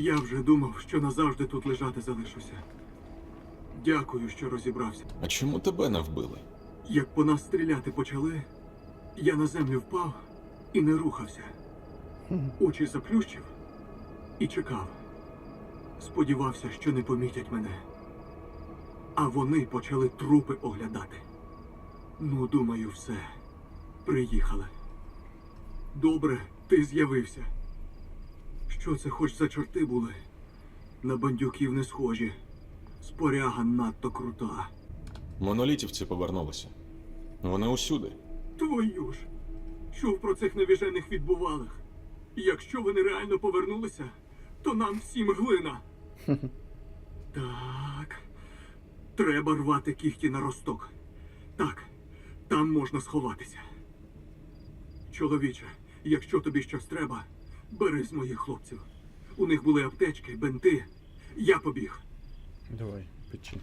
Я вже думав, що назавжди тут лежати залишуся. Дякую, що розібрався. А чому тебе не вбили? Як по нас стріляти почали, я на землю впав і не рухався. Очі заплющив і чекав. Сподівався, що не помітять мене. А вони почали трупи оглядати. Ну, думаю, все. Приїхали. Добре, ти з'явився. Що це хоч за чорти були? На бандюків не схожі. Споряга надто крута. Монолітівці повернулися. Вони усюди. Твою ж! Чув про цих навіжених відбувалих. Якщо вони реально повернулися, то нам всім глина. так. Треба рвати кіхті на росток. Так, там можна сховатися. Чоловіче, якщо тобі щось треба, бери з моїх хлопців. У них були аптечки, бенти. Я побіг. Давай, печи.